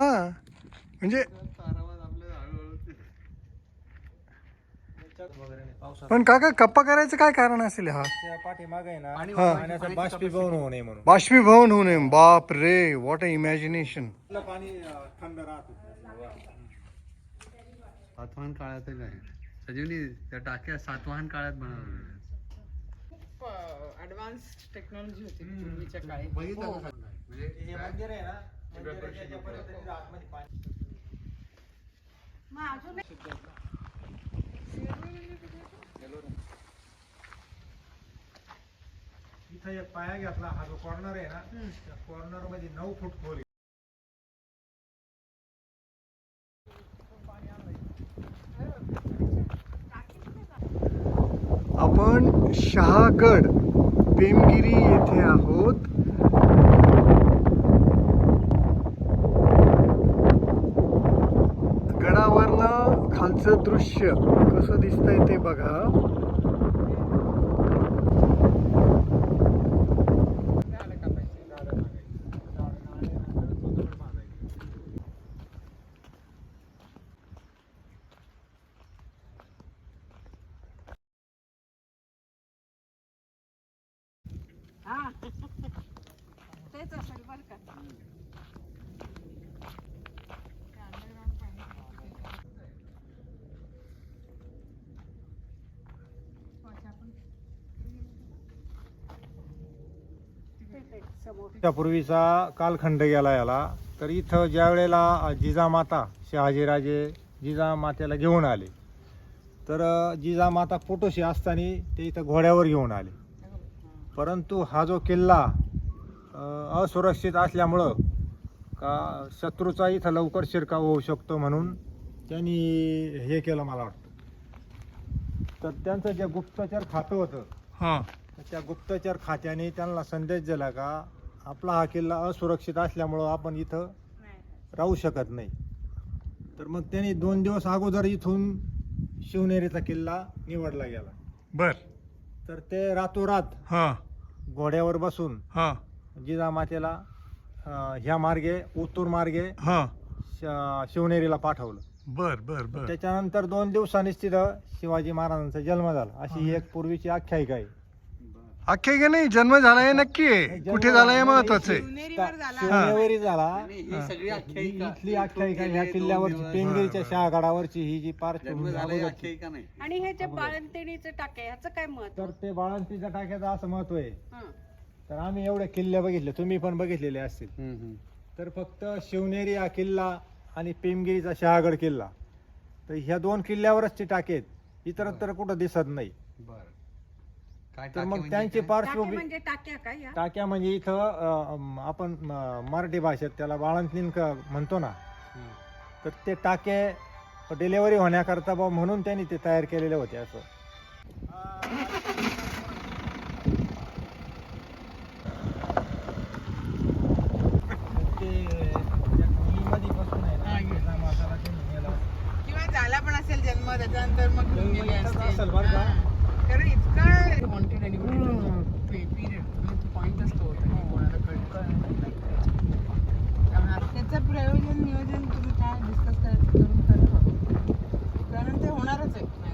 हा म्हणजे पण काका कप्पा करायचं काय कारण असेल हा? बाष्पीभवन होऊ नये म्हणून. बाष्पीभवन होऊ नये. बाप रे वॉट अ इमॅजिनेशन सातवाहन काळात आहे सजीवनी त्या टाक्या सातवाहन काळात बनवलं बनवल्या ऍडव्हान्स टेक्नॉलॉजी होती पूर्वीच्या काळी. बघितलं का सगळं? म्हणजे हे मंदिर आहे ना? याच्यापर्यंत आतमध्ये पाणी. इथं एक पाया घेतला हा जो कॉर्नर आहे ना त्या कॉर्नरमध्ये नऊ फूट खोल आहे. आपण शहागड पेमगिरी येथे आहोत. गडावरनं खालचं दृश्य कसं दिसतंय ते बघा. हा. तेच असेल बर का. पूर्वीचा कालखंड गेला याला. तर इथं ज्या वेळेला जिजामाता शहाजीराजे जिजामातेला घेऊन आले तर जिजामाता पोटोशी असताना ते इथं घोड्यावर घेऊन आले. परंतु हा जो किल्ला असुरक्षित असल्यामुळं का शत्रूचा इथं लवकर शिरकाव होऊ शकतो म्हणून त्यांनी हे केलं मला वाटतं. तर त्यांचं जे गुप्तचर खातं होतं हा. त्या गुप्तचर खात्याने त्यांना संदेश दिला का आपला हा किल्ला असुरक्षित असल्यामुळं आपण इथं राहू शकत नाही. तर मग त्यांनी दोन दिवस अगोदर इथून शिवनेरीचा किल्ला निवडला गेला. बर. तर ते रातोरात हा. घोड्यावर बसून हा. जिजामातेला अं, ह्या मार्गे उत्तूर मार्गे हा. श- शिवनेरीला पाठवलं. बर बर बर. त्याच्यानंतर दोन दिवसांनीच तिथं शिवाजी महाराजांचा जन्म झाला. अशी ही. एक पूर्वीची आख्यायिका आहे. अख्खे का नाही? जन्म झाला हे नक्की आहे. कुठे झाला हे महत्वाचं आहे? शिवनेरीवर झाला शिवनेरी झाला. आणि ही. सगळी आख्यायिका इथली आख्यायिका ह्या किल्ल्यावरची पेंगरीच्या शहागडावरची ही जी जन्म पार्श्वभूमी अगोदरची. आणि हे जे बाळंतिणीचे टाके ह्याचं काय महत्त्व? तर ते बाळंतीच्या टाक्याचं असं महत्त्व आहे. हं. तर आम्ही एवढे किल्ले बघितले तुम्ही पण बघितलेले असतील. तर फक्त शिवनेरी हा किल्ला आणि पेमगिरीचा शहागड किल्ला. तर ह्या दोन किल्ल्यावरच ते टाके आहेत. इतरत्र कुठं दिसत नाही. बरं. तर टाकी मग म्हणजे त्यांची? टाके पार्श्वभूमी म्हणजे टाक्या का या टाक्या म्हणजे इथं अं, आपण मराठी भाषेत त्याला बाळंतीन क- म्हणतो ना हम्म. तर ते टाके डिलेवरी होण्याकरता बा म्हणून त्यांनी ते तयार केलेले होते असं हा. किंवा झाला पण असेल जन्म त्याच्यानंतर मग घेऊन जन्म गेले इथंच असतील. असेल बरं का? हां. कारण इतकं वॉन्टेड आणि पिरियड म्हणजे पॉईंटच तो होता. की कोणाला कळकळ त्याचं प्रयोजन नियोजन तुम्ही काय डिस्कस करायचं करून करा. कारण ते होणारच आहे.